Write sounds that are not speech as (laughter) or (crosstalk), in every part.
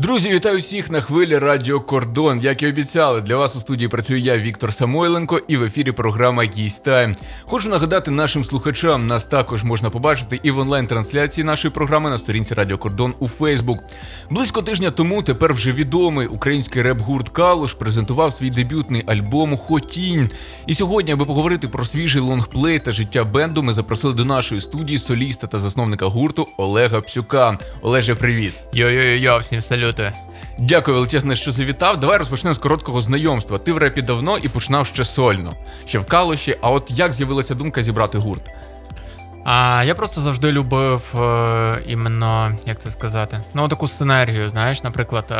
Друзі, вітаю всіх на хвилі Радіо Кордон. Як і обіцяли, для вас у студії працюю я, Віктор Самойленко, і в ефірі програма «Гість Тайм». Хочу нагадати нашим слухачам, нас також можна побачити і в онлайн-трансляції нашої програми на сторінці Радіо Кордон у Фейсбук. Близько тижня тому тепер вже відомий український реп-гурт Калуш презентував свій дебютний альбом Хотінь. І сьогодні, аби поговорити про свіжий лонгплей та життя бенду, ми запросили до нашої студії соліста та засновника гурту Олега Псюка. Олеже, привіт! Йо-йо-йо, всім салюти. Дякую величезне, що завітав. Давай розпочнемо з короткого знайомства. Ти в репі давно і починав ще сольно, ще в калуші. А от як з'явилася думка зібрати гурт? А я просто завжди любив е, іменно, як це сказати, ну таку сценергію. Знаєш, наприклад, е,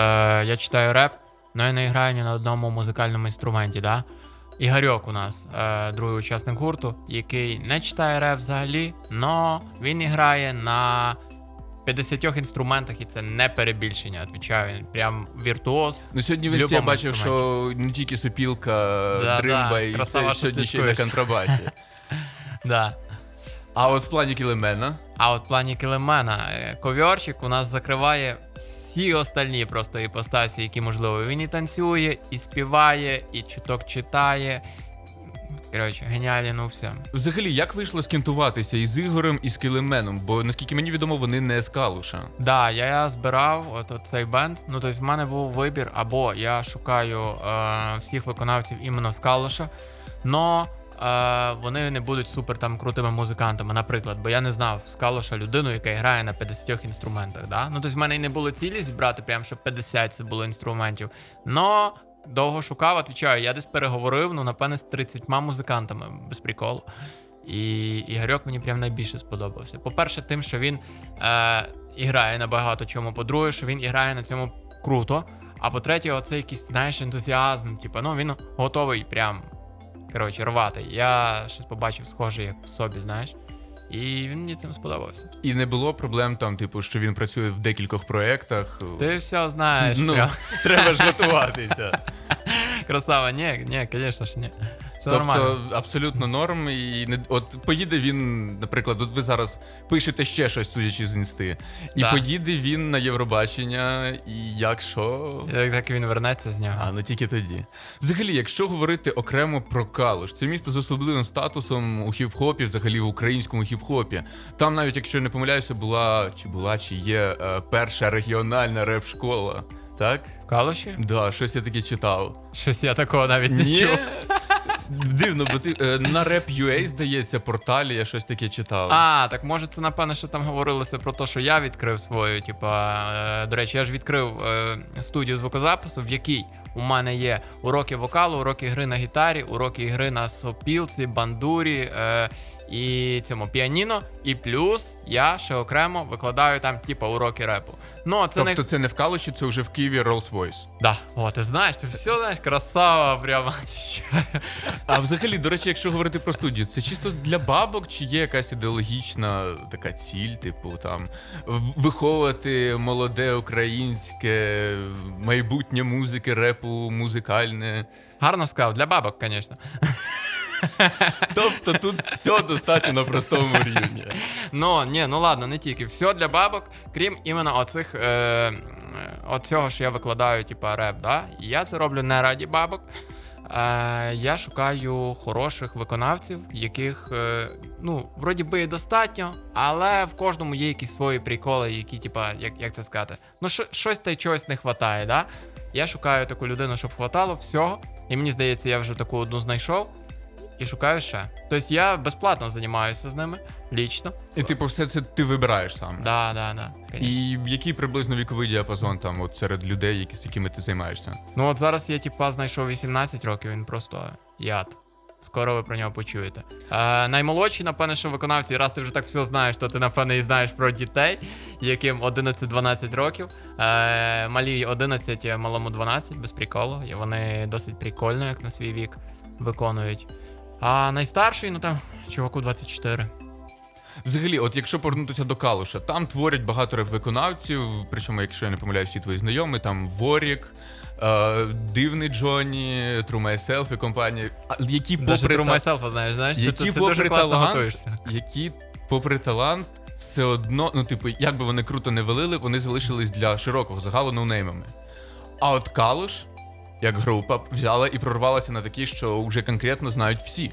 я читаю реп, але я не граю ні на одному музикальному інструменті, да? Ігорьок у нас, е, другий учасник гурту, який не читає реп взагалі, але він і грає на 50 інструментах, і це не перебільшення. Відвічаю, він прям віртуоз. Ну сьогодні В я бачив, що не тільки сопілка, Да, дримба да, і все сьогодні ще й на контрабасі. (laughs) Да. А от в плані кілемена. А от в плані килимена, е, ковьорчик у нас закриває всі остальні просто іпостасі, які можливо. Він і танцює, і співає, і чуток читає. Коротше, геніальний ну все. Взагалі, як вийшло скінтуватися із Ігорем і з кілеменом? Бо наскільки мені відомо, вони не з калуша. Да, я збирав от, от цей бенд. Ну тобто в мене був вибір, або я шукаю е, всіх виконавців іменно з Калуша, но е, вони не будуть супер там крутими музикантами, наприклад, бо я не знав з Калуша людину, яка грає на 50 інструментах. Да? Ну тобто в мене і не було цілі зібрати, прям щоб 50 це було інструментів. Но довго шукав, відповідаю, я десь переговорив, ну напевне, з 30 музикантами без приколу. І Ігорьок мені прям найбільше сподобався. По-перше, тим, що він е, і грає на багато чому. По-друге, що він і грає на цьому круто. А по-третє, оце якийсь, знаєш, ентузіазм. Типу, ну він готовий прям коротше, рвати. Я щось побачив схоже, як в собі, знаєш. І він мені цим сподобався. І не було проблем там, типу, що він працює в декількох проєктах. Ти все знаєш. ну, прям. треба ж готуватися. Красава, ні, ні, звісно ж, ні. Все тобто нормально. абсолютно норм. І не от поїде він, наприклад, от ви зараз пишете ще щось, судячи з інсти, і Да. поїде він на Євробачення, і як що. Як так він вернеться з нього. А ну тільки тоді. Взагалі, якщо говорити окремо про Калуш, це місто з особливим статусом у хіп-хопі, взагалі в українському хіп-хопі. Там, навіть якщо я не помиляюся, була чи була, чи є е, перша регіональна реп-школа. Так? В Калуші? Да, щось я таке читав. Щось я такого навіть не чув. (laughs) Дивно, бо ти е, на Rap.ua, здається, порталі я щось таке читав. А, так може це напевно, що там говорилося про те, що я відкрив свою. Типа, е, до речі, я ж відкрив е, студію звукозапису, в якій у мене є уроки вокалу, уроки гри на гітарі, уроки гри на сопілці, бандурі і цьому піаніно. І плюс я ще окремо викладаю там, типа, уроки репу. Ну, це тобто не це не в Калуші, це вже в Києві Rolls Royce. Да. О, ти знаєш, ти все знаєш, красава, прямо. А взагалі, до речі, якщо говорити про студію, це чисто для бабок, чи є якась ідеологічна така ціль, типу там виховувати молоде українське майбутнє музики, репу, музикальне. Гарно сказав, для бабок, звісно. (laughs) Тобто тут все достатньо на простому рівні. Ну, ні, ну ладно, не тільки. Все для бабок, крім іменно оцих, е, е, оцього, що я викладаю, типа реп, да? Я це роблю не раді бабок. Е, я шукаю хороших виконавців, яких, е, ну, вроді би і достатньо, але в кожному є якісь свої приколи, які, типа, як, як це сказати, ну, що, щось та й чогось не вистачає, да? Я шукаю таку людину, щоб хватало всього. І мені здається, я вже таку одну знайшов. І шукаю ще. Тобто я безплатно займаюся з ними лічно. І типу, все це ти вибираєш сам. Да, да, да. конечно. І який приблизно віковий діапазон там от серед людей, які, з якими ти займаєшся? Ну от зараз я типа знайшов 18 років, він просто яд. Скоро ви про нього почуєте. Е, наймолодші, напевне, що виконавці, раз ти вже так все знаєш, то ти напевне і знаєш про дітей, яким 11-12 років. Е, малі 11, малому 12, без приколу. І вони досить прикольно, як на свій вік виконують. А найстарший, ну там, чуваку 24. Взагалі, от якщо повернутися до Калуша, там творять багато реп-виконавців, причому, якщо я не помиляю, всі твої знайомі, там Ворік, е, Дивний Джонні, True Myself і компанія, а, які Даже попри, True та- Myself, знаєш, знаєш, ти, які ти, ти дуже попри класно талант, готуєшся. які попри талант все одно, ну, типу, як би вони круто не велили, вони залишились для широкого загалу ноунеймами. А от Калуш, як група, взяла і прорвалася на такі, що вже конкретно знають всі.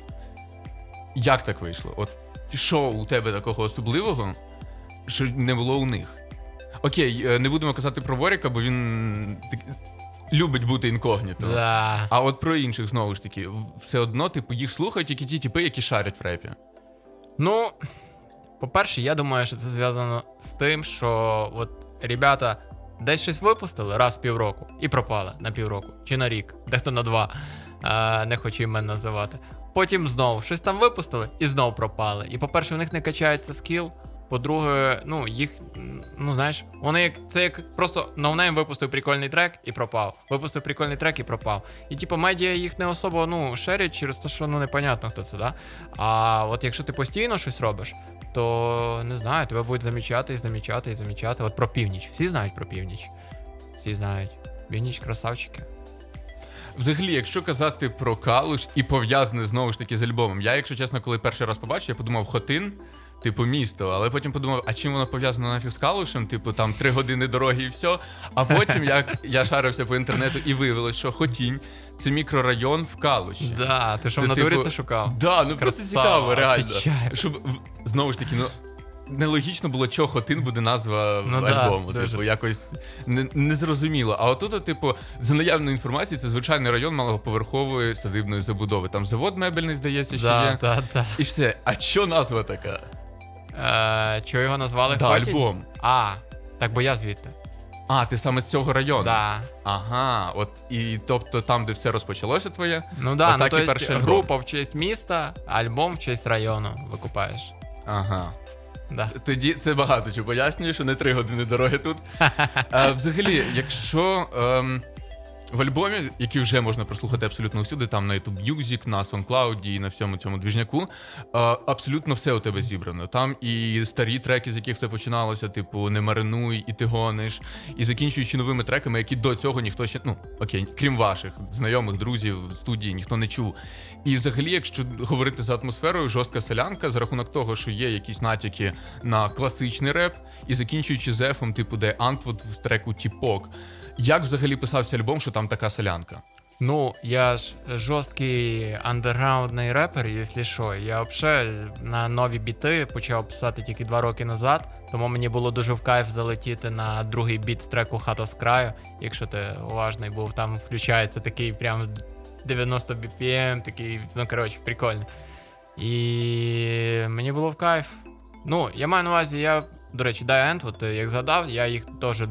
Як так вийшло? От що у тебе такого особливого, що не було у них? Окей, е, не будемо казати про Воріка, бо він так, любить бути інкогніто. Да. А от про інших знову ж таки, все одно, типу, їх слухають тільки ті типи, які шарять в репі. Ну, по-перше, я думаю, що це зв'язано з тим, що от ребята десь щось випустили раз в півроку і пропали на півроку чи на рік, дехто на два. А, не хочу імен називати. Потім знову щось там випустили і знов пропали. І по-перше, у них не качається скіл. По-друге, ну їх, ну знаєш, вони як це як просто ноунейм випустив прикольний трек і пропав. Випустив прикольний трек і пропав. І типу медіа їх не особо ну шерять через те, що ну непонятно хто це, да? А от якщо ти постійно щось робиш, то не знаю, тебе будуть замічати і замічати і замічати. От про північ. Всі знають про північ. Всі знають. Північ красавчики. Взагалі, якщо казати про Калуш і пов'язане знову ж таки з альбомом, я, якщо чесно, коли перший раз побачив, я подумав Хотин, типу місто, але потім подумав, а чим воно пов'язано нафіг з Калушем? Типу там три години дороги і все. А потім як (laughs) я шарився по інтернету і виявилось, що Хотінь це мікрорайон в Калуші. Да, ти що в натурі типу, це шукав? Да, ну просто цікаво, реально. Щоб знову ж таки, ну. Нелогічно було, що Хотин буде назва Ну да, альбому. дуже. типу, якось не, незрозуміло. А отут, типу, за наявною інформацією, це звичайний район малоповерхової садибної забудови. Там завод мебельний, здається, ще Да, є. да, да. І все. А що назва така? Е, чого його назвали Да, Хотінь? альбом. А, так бо я звідти. А, ти саме з цього району. Да. Ага, от і тобто там, де все розпочалося твоє. Ну да, ну Отак то і перший альбом. група в честь міста, альбом в честь району викупаєш. Ага. Да. Тоді це багато що пояснює, що не три години дороги тут. А, (laughs) взагалі, якщо ем, в альбомі, який вже можна прослухати абсолютно всюди, там на YouTube Music, на SoundCloud і на всьому цьому двіжняку, абсолютно все у тебе зібрано. Там і старі треки, з яких все починалося, типу Не маринуй, і ти гониш, і закінчуючи новими треками, які до цього ніхто ще, ну окей, крім ваших знайомих, друзів, студії, ніхто не чув. І взагалі, якщо говорити за атмосферою, жорстка селянка за рахунок того, що є якісь натяки на класичний реп, і закінчуючи зефом, типу, де Антвуд в треку Тіпок. Як взагалі писався альбом, що там така селянка? Ну, я ж жорсткий андерграундний репер, якщо що. Я взагалі на нові біти почав писати тільки два роки назад, тому мені було дуже в кайф залетіти на другий біт з треку Хата з краю. Якщо ти уважний був, там включається такий прям 90 BPM, такий, ну коротше, прикольно. І мені було в кайф. Ну, я маю на увазі, я, до речі, Die End, от е, як згадав, я їх теж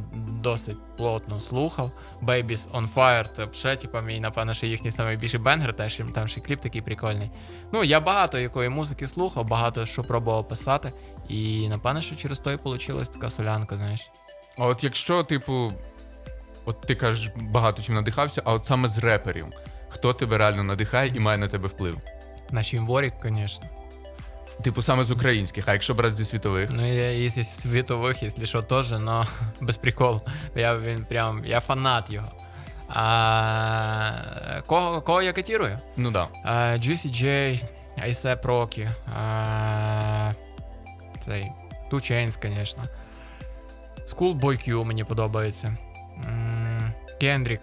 досить плотно слухав. Babies on Fire, це взагалі, типа, мій, напевно, що їхній найбільший бенгер, теж там ще кліп такий прикольний. Ну, я багато якої музики слухав, багато що пробував писати. І напевно, що через то і вийшла така солянка, знаєш. А от якщо, типу, от ти кажеш, багато чим надихався, а от саме з реперів, хто тебе реально надихає і має на тебе вплив? Наш Ворік, звісно. Типу, саме з українських, а якщо брати зі світових? Ну, я із із світових, якщо що, теж, но (laughs) без приколу. Я він прям, я фанат його. А, кого, кого я котірую? Ну да. А, Juicy J, ASAP Rocky, а, цей, Two Chainz, звісно. Schoolboy Q мені подобається. Kendrick.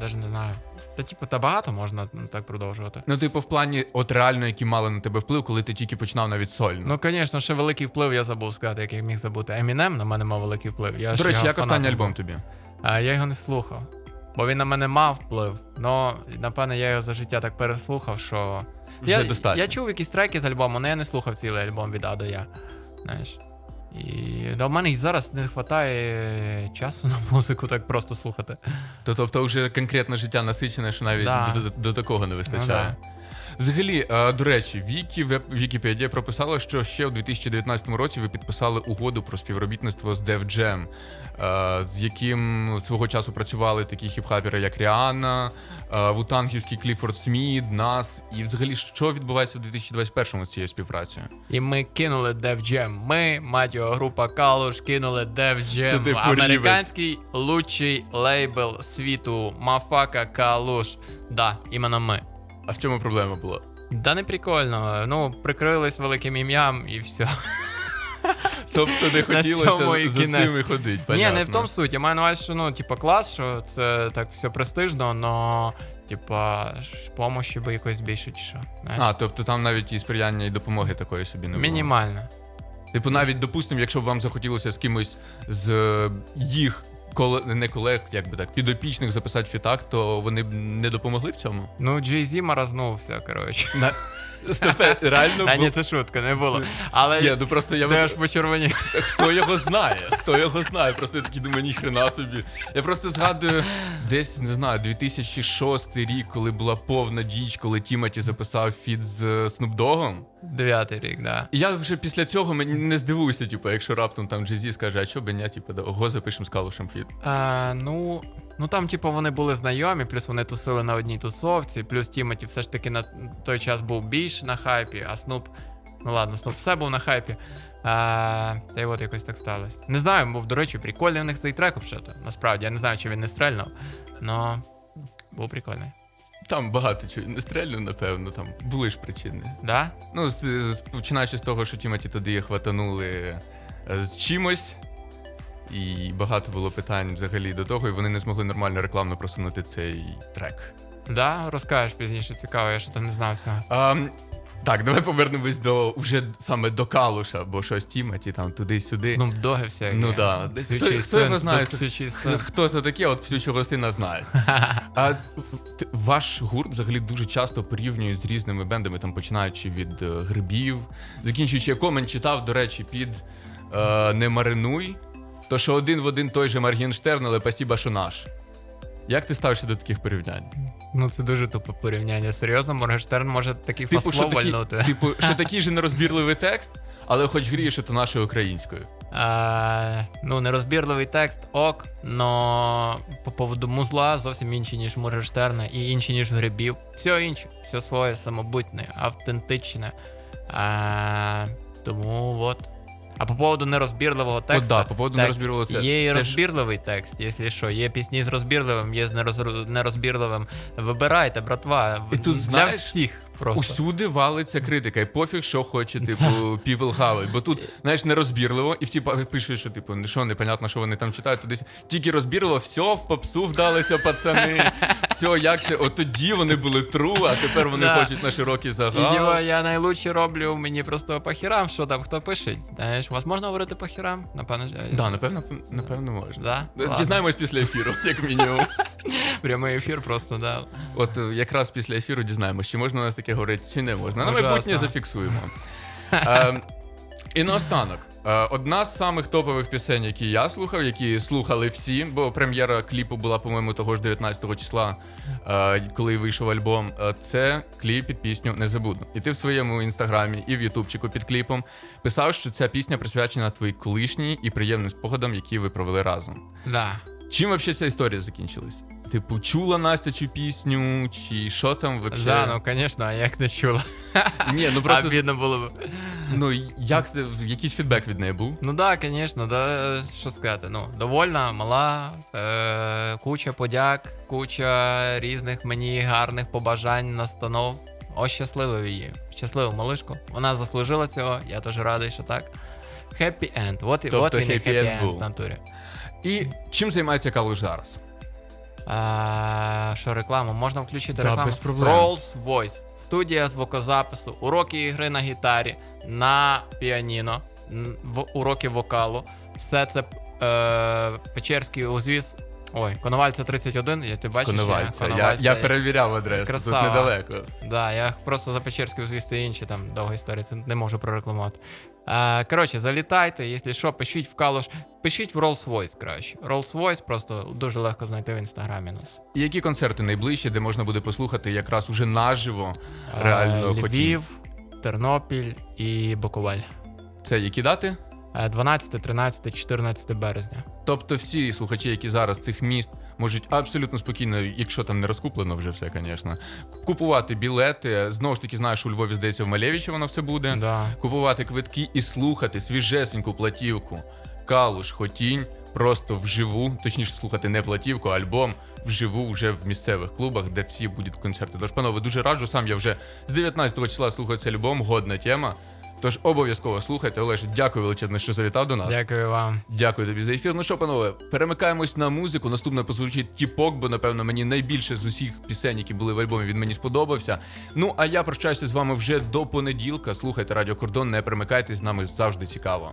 Даже не знаю. Та типу, та багато можна так продовжувати. Ну, типу, в плані, от реально, які мали на тебе вплив, коли ти тільки починав навіть сольно. Ну, звісно, ще великий вплив я забув сказати, який міг забути. Eminem на мене мав великий вплив. Я До речі, як останній альбом тобі? А я його не слухав. Бо він на мене мав вплив. Ну, напевно, я його за життя так переслухав, що. Вже я, достатньо. я чув якісь треки з альбому, але я не слухав цілий альбом від А до Я. Знаєш. І да, в мене і зараз не вистачає часу на музику так просто слухати. То, тобто вже конкретне життя насичене, що навіть Да. до, до, до такого не вистачає. Ну, Взагалі, е, до речі, Вікі Вікіпедія прописала, що ще у 2019 році ви підписали угоду про співробітництво з Def Jam, е, з яким свого часу працювали такі хіп-хапери, як Ріана, е, Вутангівський Кліфорд Сміт, Нас. І взагалі, що відбувається в 2021 з цією співпрацею? І ми кинули Def Jam. Ми, мать його, група Калуш, кинули Def Jam. Це типу Американський лучший лейбл світу. Мафака Калуш. Да, іменно ми. А в чому проблема була? Да не прикольно. Ну, прикрились великим ім'ям і все. Тобто не хотілося за цим і ходити. Ні, не в тому суть. Я маю на увазі, що ну, типа, клас, що це так все престижно, но типа помощі би якось більше чи що. знаєш? А, тобто там навіть і сприяння, і допомоги такої собі не було. Мінімально. Типу, навіть допустимо, якщо б вам захотілося з кимось з їх коле- не колег, як би так, підопічних записати фітак, то вони б не допомогли в цьому. Ну, Jay-Z морознувся, коротше. На... Стефе, (laughs) реально Та ні, це шутка, не було. Але Ні, ну просто я теж почервонів. (laughs) хто його знає, хто його знає. Просто я такий думаю, ніхрена собі. Я просто згадую десь не знаю, 2006 рік, коли була повна діч, коли Тімоті записав фіт з Doggом. Дев'ятий рік, да. І я вже після цього мені не здивуюся, типу, якщо раптом там Джезі скаже, а що б я, типу, ого, запишемо з Калушем фіт. А, ну, ну там, типу, вони були знайомі, плюс вони тусили на одній тусовці, плюс Тімоті все ж таки на той час був більше на хайпі, а Снуп. Ну ладно, Снуп все був на хайпі. А, та й от якось так сталося. Не знаю, був, до речі, прикольний у них цей трек взагалі. Насправді, я не знаю, чи він не стрельнув, але був прикольний. Там багато чого не стрельно, напевно, там були ж причини. Да? Ну, з- з- починаючи з того, що Тімоті тоді хватанули е, з чимось. І багато було питань взагалі до того, і вони не змогли нормально рекламно просунути цей трек. Да? Розкажеш пізніше, цікаво, я ще там не знав цього. А, м, так, давай повернемось до вже саме до Калуша, бо щось Тімоті там туди-сюди. Снуп Доги всякі. Ну да. Псючий Хто- хто його знає? Псючий Х- син. Хто це таке, от всючого сина знає. (laughs) А ваш гурт взагалі дуже часто порівнюють з різними бендами, там починаючи від е, грибів, закінчуючи я комент читав, до речі, під е, Не маринуй. То що один в один той же Маргенштерн, але спасіба, що наш. Як ти ставишся до таких порівнянь? Ну це дуже тупе порівняння. Серйозно, Моргенштерн може такий Типу, фасло такі, вальнути. типу, що (laughs) такий же нерозбірливий текст, але хоч гріє, що то нашою українською. Е, ну, нерозбірливий текст, ок, но по поводу музла зовсім інші, ніж Моргенштерна і інші, ніж грибів. Все інше, все своє, самобутнє, автентичне. Е, тому от. А по поводу нерозбірливого тексту. да, по поводу так, нерозбірливого це Є і теж- розбірливий текст, якщо що. Є пісні з розбірливим, є з нероз- нерозбірливим. Вибирайте, братва. І тут, Для знаєш, всіх просто. Усюди валиться критика, і пофіг, що хоче, типу, (laughs) people have it. Бо тут, знаєш, нерозбірливо, і всі пишуть, що типу, «Ну що, непонятно, що вони там читають. Туди тільки розбірливо, все, в попсу вдалися пацани. (laughs) Все, як це? От тоді вони були тру, а тепер вони Да. хочуть на широкий загал. його я найлучше роблю мені просто по хірам, що там хто пише. Знаєш, вас можна говорити по хірам? Напевно, Да, напевно, напевно, можна. Да? Дізнаємось після ефіру, (laughs) як мінімум. Прямий ефір просто, да. От е, якраз після ефіру дізнаємось, чи можна у нас таке говорити, чи не можна. На Ужасно. майбутнє зафіксуємо. (laughs) Е, і наостанок. е, Одна з самих топових пісень, які я слухав, які слухали всі, бо прем'єра кліпу була, по-моєму, того ж 19 числа, е, коли вийшов альбом. е, Це кліп під пісню Незабудно. І ти в своєму інстаграмі і в Ютубчику під кліпом писав, що ця пісня присвячена твоїй колишній і приємним спогадам, які ви провели разом. Да. Чим взагалі ця історія закінчилась? Типу, чула Настя цю пісню, чи що там вообще? Да, ну звісно, а як не чула. (laughs) Ні, ну просто Обідно було б. ну як це якийсь фідбек від неї був? Ну да, звісно, да, що сказати. Ну, довольна, мала, е, куча подяк, куча різних мені гарних побажань, настанов. Ось щасливо її. Щасливу малишку. Вона заслужила цього, я теж радий, що так. Happy end. От, Тобто от він і end end був. в натурі. І чим займається Калуш зараз? А, що рекламу? Можна включити Да, рекламу? без проблем. Rolls Voice. Студія звукозапису, уроки ігри на гітарі, на піаніно, в, уроки вокалу. Все це е, Печерський узвіз. Ой, Коновальця 31, я ти бачиш? Коновальця. Я, Коновальця. я перевіряв адресу, Красава. тут недалеко. Да, я просто за Печерський узвіз та інші там довга історія, це не можу прорекламувати. Коротше, залітайте, якщо що, пишіть в калуш, пишіть в Rolls Voice краще. Rolls Voice просто дуже легко знайти в інстаграмі нас. І які концерти найближчі, де можна буде послухати якраз уже наживо? Реально Львів, хотів. Тернопіль і Буковель. Це які дати? Е, 12, 13, 14 березня. Тобто всі слухачі, які зараз цих міст, можуть абсолютно спокійно, якщо там не розкуплено вже все, звісно, купувати білети. Знову ж таки, знаєш, у Львові, здається, в Малевичі воно все буде. Да. Купувати квитки і слухати свіжесеньку платівку. Калуш, Хотінь просто вживу, точніше слухати не платівку, а альбом вживу вже в місцевих клубах, де всі будуть концерти. Тож, панове, дуже раджу. Сам я вже з 19 числа слухаю цей альбом, годна тема. Тож обов'язково слухайте. Олеж, дякую величезно, що завітав до нас. Дякую вам. Дякую тобі за ефір. Ну що, панове, перемикаємось на музику. Наступне позвучить Тіпок, бо напевно мені найбільше з усіх пісень, які були в альбомі, він мені сподобався. Ну а я прощаюся з вами вже до понеділка. Слухайте Радіо Кордон, не перемикайтесь з нами завжди цікаво.